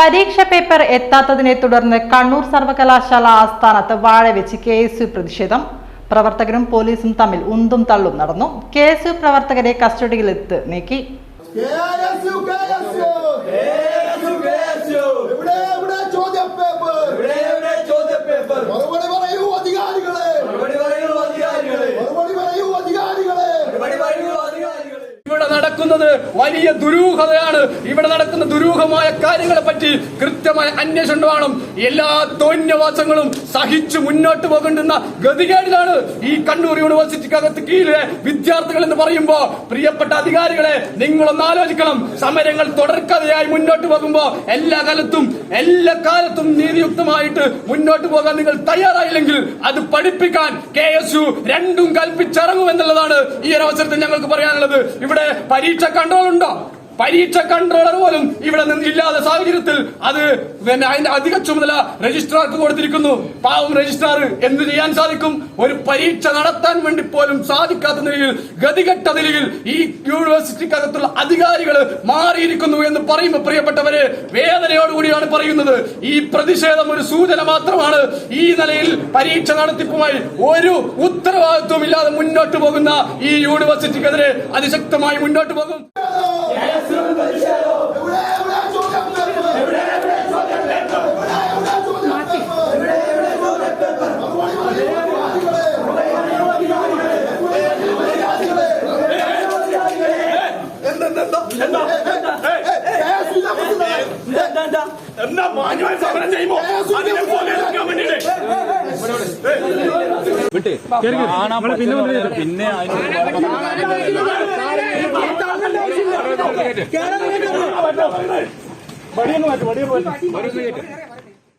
പരീക്ഷ പേപ്പർ എത്താത്തതിനെ തുടർന്ന് കണ്ണൂർ സർവകലാശാല ആസ്ഥാനത്ത് വാഴവെച്ച് കെ എസ് യു പ്രതിഷേധം. പ്രവർത്തകരും പോലീസും തമ്മിൽ ഉന്തും തള്ളും നടന്നു. കെ എസ് യു പ്രവർത്തകരെ കസ്റ്റഡിയിലെത്ത് നീക്കി നടക്കുന്നത് വലിയ ദുരൂഹതയാണ്. ഇവിടെ നടക്കുന്ന ദുരൂഹമായ കാര്യങ്ങളെ പറ്റി കൃത്യമായ അന്വേഷണം വേണം. എല്ലാ തോന്യവാസങ്ങളും സഹിച്ചു മുന്നോട്ട് പോകേണ്ടുന്ന ഗതികേടിലാണ് ഈ കണ്ണൂർ യൂണിവേഴ്സിറ്റിക്കകത്ത് കീഴിലെ വിദ്യാർത്ഥികൾ എന്ന് പറയുമ്പോ പ്രിയപ്പെട്ട അധികാരികളെ നിങ്ങളൊന്ന് ആലോചിക്കണം. സമരങ്ങൾ തുടർക്കഥയായി മുന്നോട്ട് പോകുമ്പോ എല്ലാ കാലത്തും എല്ലാ കാലത്തും നീതിയുക്തമായിട്ട് മുന്നോട്ട് പോകാൻ നിങ്ങൾ തയ്യാറായില്ലെങ്കിൽ അത് പഠിപ്പിക്കാൻ കെ എസ് യു രണ്ടും കൽപ്പിച്ചിറങ്ങും എന്നുള്ളതാണ് ഈ ഒരു അവസരത്തിൽ ഞങ്ങൾക്ക് പറയാനുള്ളത്. ഇവിടെ പരീക്ഷ കൺട്രോൾ ഉണ്ടോ പരീക്ഷ കൺട്രോളർ പോലും ഇവിടെ നിന്ന് ഇല്ലാത്ത സാഹചര്യത്തിൽ അത് പിന്നെ അതിന്റെ അധിക ചുമതല രജിസ്ട്രാർക്ക് കൊടുത്തിരിക്കുന്നു. പാവം രജിസ്ട്രാർ എന്ത് ചെയ്യാൻ സാധിക്കും? ഒരു പരീക്ഷ നടത്താൻ വേണ്ടി പോലും സാധിക്കാത്ത നിലയിൽ ഗതികെട്ട നിലയിൽ ഈ യൂണിവേഴ്സിറ്റിക്കകത്തുള്ള അധികാരികൾ മാറിയിരിക്കുന്നു എന്ന് പറയുമ്പോൾ പ്രിയപ്പെട്ടവരെ വേദനയോടുകൂടിയാണ് പറയുന്നത്. ഈ പ്രതിഷേധം ഒരു സൂചന മാത്രമാണ്. ഈ നിലയിൽ പരീക്ഷ നടത്തിപ്പുമായി ഒരു ഉത്തരവാദിത്വം ഇല്ലാതെ മുന്നോട്ട് പോകുന്ന ഈ യൂണിവേഴ്സിറ്റിക്കെതിരെ അതിശക്തമായി മുന്നോട്ട് പോകും. എന്താ മാന്യമായി സമരം ചെയ്യുമ്പോ അതിനെ പോലെ എടുക്കാൻ വേണ്ടിയിട്ട് പിന്നെ അതിന്